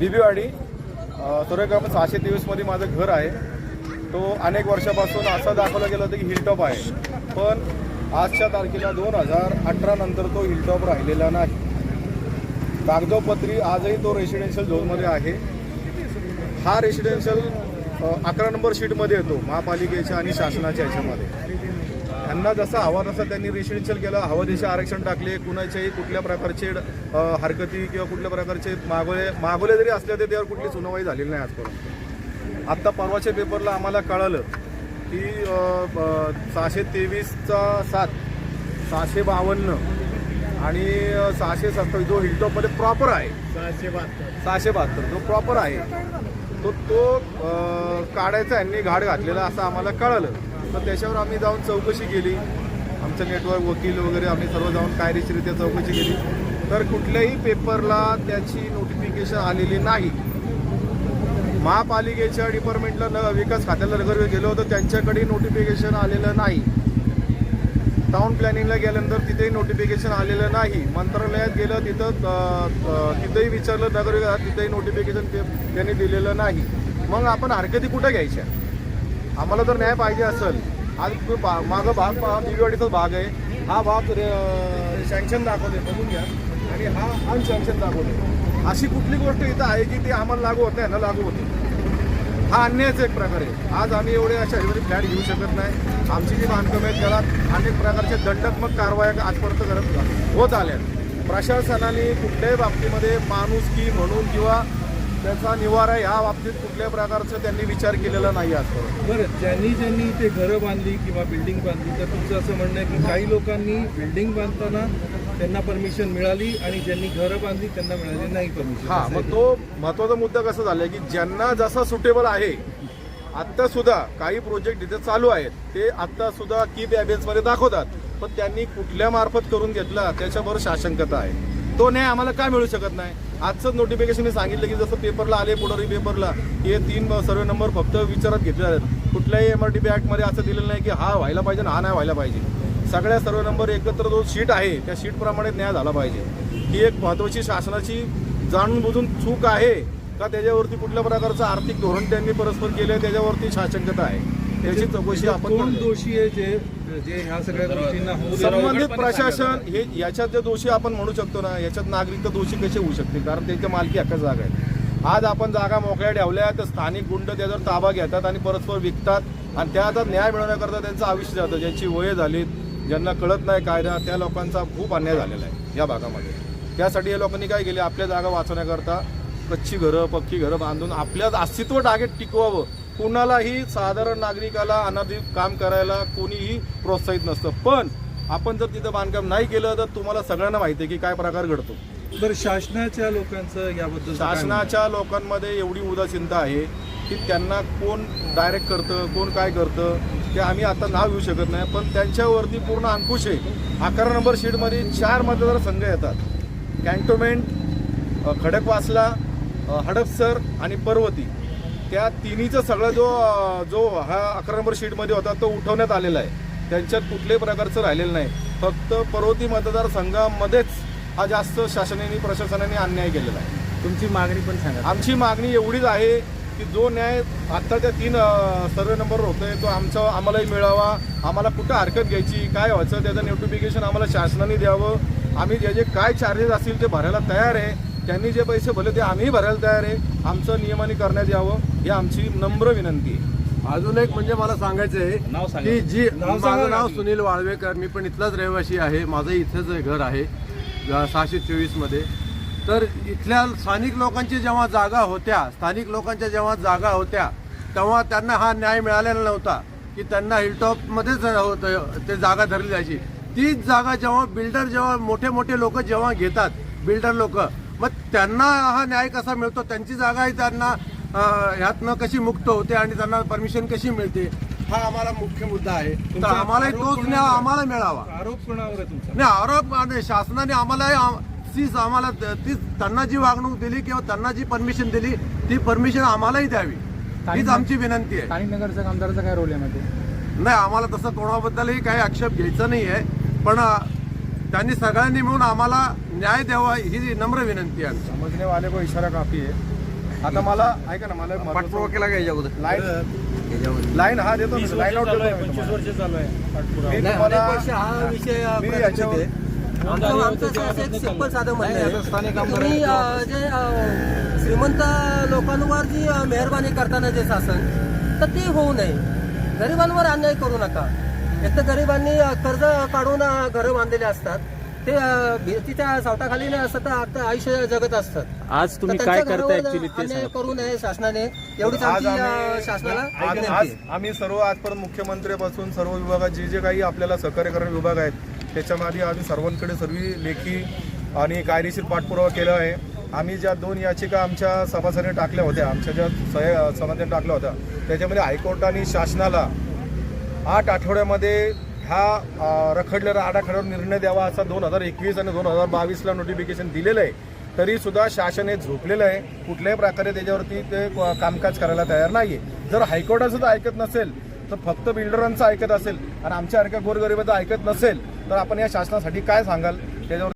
बिबीवाडी सूर्यकाम सहाशे तेवीसमध्ये माझं घर आहे. तो अनेक वर्षापासून असं दाखवलं गेलं होतं की हिलटॉप आहे. पण आजच्या तारखेला दोन हजार अठरा नंतर तो हिलटॉप राहिलेला नाही. कागदोपत्री आजही तो रेसिडेन्शियल झोनमध्ये आहे. हा रेसिडेन्शियल अकरा नंबर शीटमध्ये येतो महापालिकेच्या आणि शासनाच्या ह्याच्यामध्ये त्यांना जसा हवा तसा त्यांनी रेसिडेन्शियल केलं हवं दिशा आरक्षण टाकले कुणाच्याही कुठल्या प्रकारचे हरकती किंवा कुठल्या प्रकारचे मागोले मागोले जरी असले तरी त्यावर कुठली सुनावणी झालेली नाही आजपर्यंत. आत्ता परवाच्या पेपरला आम्हाला कळालं की सहाशे तेवीसचा सात सहाशे बावन्न आणि सहाशे सत्तावीस जो हिलटॉपमध्ये प्रॉपर आहे. सहाशे बहात्तर. सहाशे बहात्तर जो प्रॉपर आहे तो तो काढायचा यांनी घाट घातलेला असं आम्हाला कळालं. तर त्याच्यावर आम्ही जाऊन चौकशी केली. आमचं नेटवर्क वकील वगैरे आम्ही सर्व जाऊन कायदेशीरित्या चौकशी केली. तर कुठल्याही पेपरला त्याची नोटिफिकेशन आलेली नाही. महापालिकेच्या डिपार्टमेंटला न विकास खात्याला नगर गेलो होतो त्यांच्याकडे नोटिफिकेशन आलेलं नाही. टाउन प्लॅनिंगला गेल्यानंतर तिथेही नोटिफिकेशन आलेलं नाही. मंत्रालयात गेलं तिथं तिथंही विचारलं नगर तिथंही तिथेही नोटिफिकेशन ते त्यांनी दिलेलं नाही. मग आपण हरकती कुठं घ्यायच्या? आम्हाला जर न्याय पाहिजे असेल आज माझा भाग पहा दिवेवाडीचाच भाग आहे. हा भाग सँक्शन दाखवते बघून घ्या. आणि हा अनसँक्शन दाखवते. अशी कुठली गोष्ट इथं आहे की ती आम्हाला लागू होत नाही ना लागू होते. हा अन्यायच एक प्रकार आहे. आज आम्ही एवढे अशा ह्याच्यामध्ये फ्लॅट घेऊ शकत नाही. आमची जी बांधकामं आहेत त्याला अनेक प्रकारचे दंडात्मक कारवाया आजपर्यंत करत होत. आल्या प्रशासनाने कुठल्याही बाबतीमध्ये माणुसकी म्हणून किंवा त्याचा निवारा या बाबतीत कुठल्याही प्रकारचं त्यांनी विचार केलेला नाही आजपर्यंत बरं ज्यांनी ज्यांनी ते घरं बांधली किंवा बिल्डिंग बांधली तर तुमचं असं म्हणणं आहे की काही लोकांनी बिल्डिंग बांधताना त्यांना परमिशन मिळाली आणि ज्यांनी घरं बांधली त्यांना मिळाली नाही परमिशन हा मग तो महत्त्वाचा मुद्दा कसा झालाय की ज्यांना जसा सुटेबल आहे आता सुद्धा काही प्रोजेक्ट इथे चालू आहेत ते आता सुद्धा की मध्ये दाखवतात पण त्यांनी कुठल्या मार्फत करून घेतला त्याच्याबरोबर शासंकता आहे. तो न्याय आम्हाला काय मिळू शकत नाही? आजचं नोटिफिकेशन मी सांगितलं की जसं पेपरला आले पुढारी पेपरला हे तीन सर्वे नंबर फक्त विचारात घेतले आहेत कुठल्याही एम आर टी मध्ये असं दिलेलं नाही की हा व्हायला पाहिजे आणि हा नाही व्हायला पाहिजे. सगळ्या सर्व नंबर एकत्र जो शीट आहे त्या शीटप्रमाणे न्याय झाला पाहिजे. ही एक महत्त्वाची शासनाची जाणून बुजून चूक आहे का? त्याच्यावरती कुठल्या प्रकारचं आर्थिक धोरण त्यांनी परस्पर केलं आहे त्याच्यावरती शासंकता आहे. त्याची चौकशी आपण कोण. दोषी आहे जे जे ह्या सगळ्या गोष्टींना? संबंधित प्रशासन हे याच्यात जे दोषी आपण म्हणू शकतो ना याच्यात नागरिक तर दोषी कसे होऊ शकते? कारण त्यांच्या मालकी हक्क जागा आहे आज आपण जागा मोकळ्या ठेवल्या तर स्थानिक गुंड त्याच्यावर ताबा घेतात आणि परस्पर विकतात आणि त्या आता न्याय मिळवण्याकरता त्यांचं आयुष्य जातं ज्यांची वय झालीत ज्यांना कळत नाही कायदा त्या लोकांचा खूप अन्याय झालेला आहे या भागामध्ये. त्यासाठी या लोकांनी काय केले? आपल्या जागा वाचवण्याकरता कच्ची घरं पक्की घरं बांधून आपल्या अस्तित्व डागेत टिकवावं. कुणालाही साधारण नागरिकाला अनाधिक काम करायला कोणीही प्रोत्साहित नसतं. पण आपण जर तिथं बांधकाम नाही केलं तर तुम्हाला सगळ्यांना माहिती आहे की काय प्रकार घडतो. बरं शासनाच्या लोकांचं याबद्दल? शासनाच्या लोकांमध्ये एवढी उदासीनता आहे की त्यांना कोण डायरेक्ट करतं कोण काय करतं ते आम्ही आता नाव घेऊ शकत नाही. पण त्यांच्यावरती पूर्ण अंकुश आहे. अकरा नंबर शीटमध्ये चार मतदारसंघ येतात. कॅन्टोमेंट खडकवासला हडपसर आणि पर्वती. त्या तिन्हीचं सगळं जो जो हा अकरा नंबर शीटमध्ये होता तो उठवण्यात आलेला आहे. त्यांच्यात कुठल्याही प्रकारचं राहिलेलं नाही. फक्त पर्वती मतदारसंघामध्येच हा जास्त शासनाने प्रशासनाने अन्याय केलेला आहे. तुमची मागणी पण सांगा. आमची मागणी एवढीच आहे की जो न्याय आत्ता त्या तीन सर्वे नंबर होतोय तो आमचा आम्हालाही मिळावा. आम्हाला कुठं हरकत घ्यायची काय व्हायचं त्याचं नोटिफिकेशन आम्हाला शासनाने द्यावं. आम्ही जे जे काय चार्जेस असतील ते भरायला तयार आहे. त्यांनी जे पैसे भरले ते आम्हीही भरायला तयार आहे. आमचं नियमाने करण्यात यावं ही आमची नम्र विनंती आहे. अजून एक म्हणजे मला सांगायचं आहे. की जी माझं नाव. सुनील वाळवेकर मी पण इथलाच रहिवासी आहे. माझं इथंच घर आहे सहाशे चोवीसमध्ये तर इथल्या स्थानिक लोकांची जेव्हा जागा होत्या स्थानिक लोकांच्या जेव्हा जागा होत्या तेव्हा त्यांना हा न्याय मिळालेला नव्हता की त्यांना हिलटॉपमध्येच होतं ते जागा धरली जायची. तीच जागा जेव्हा बिल्डर जेव्हा मोठे मोठे लोक जेव्हा घेतात बिल्डर लोक मग त्यांना हा न्याय कसा मिळतो? त्यांची जागाही त्यांना ह्यातनं कशी मुक्त होते आणि त्यांना परमिशन कशी मिळते? हा आम्हाला मुख्य मुद्दा आहे. तर आम्हालाही तोच न्याय? आम्हाला मिळावा. आरोप कोणावर आहे तुमचा? नाही आरोप आणि शासनाने आम्हालाही आम- तीच आम्हाला तीच त्यांना जी वागणूक दिली किंवा त्यांना जी परमिशन दिली ती परमिशन आम्हालाही द्यावी. हीच आमची विनंती आहे. नगरचा आमदाराचा काय रोल आहे मध्ये? नाही आम्हाला तसं कोणाबद्दलही काही आक्षेप घ्यायचा नाही आहे पण त्यांनी सगळ्यांनी मिळून आम्हाला न्याय द्यावा ही नम्र विनंती आहे समझने वाले को इशारा काफी है. आता मला ऐका ना मला पाठपुरावा केला का याच्या अगोदर लाईन लाईन हा देतो मी, लाईन आउट देतो मी तुम्हाला. वर्ष चालू आहे पाठपुरावा. मी तुम्हाला हा विषय मी प्रलंबित याच्यावर- आहे. आमचं आमचं असं एक सिंपल साधं म्हणणं आहे. तुम्ही अं, जे अं, श्रीमंत लोकांवर जी अं, मेहरबानी करताना जे शासन तर ते होऊ नये. गरिबांवर अन्याय करू नका. एक तर गरिबांनी कर्ज काढून घरं बांधलेले असतात ते भीतीच्या सावटाखाली नाही असतात तर आता आयुष्य जगत असतात आज तुम्ही काय घरावर ऍक्च्युली. करू नये शासनाने एवढीच आम्ही शासनाला. आम्ही सर्व आजपर्यंत मुख्यमंत्र्यापासून सर्व विभागात जे जे काही आपल्याला सहकार्य करणारे विभाग आहेत त्याच्यामध्ये आम्ही सर्वांकडे सर्व लेखी आणि कायदेशीर पाठपुरावा केला आहे आम्ही ज्या दोन याचिका आमच्या सभासदांनी टाकल्या होत्या आमच्या ज्या सह्या सभासदांनी टाकल्या होत्या त्याच्यामध्ये हायकोर्टाने शासनाला आठ आठवड्यामध्ये ह्या रखडलेल्या आडाखड्यावर निर्णय द्यावा असा दोन हजार एकवीस आणि दोन हजार बावीसला नोटिफिकेशन दिलेलं आहे. तरीसुद्धा शासन हे झोपलेलं आहे. कुठल्याही प्रकारे त्याच्यावरती ते कामकाज करायला तयार नाही आहे जर हायकोर्टाचं ऐकत नसेल तर फक्त बिल्डरांचं ऐकत असेल आणि आमच्या सारख्या गोरगरिबाचं ऐकत नसेल तर आपण या शासनासाठी काय सांगाल? त्याच्यावर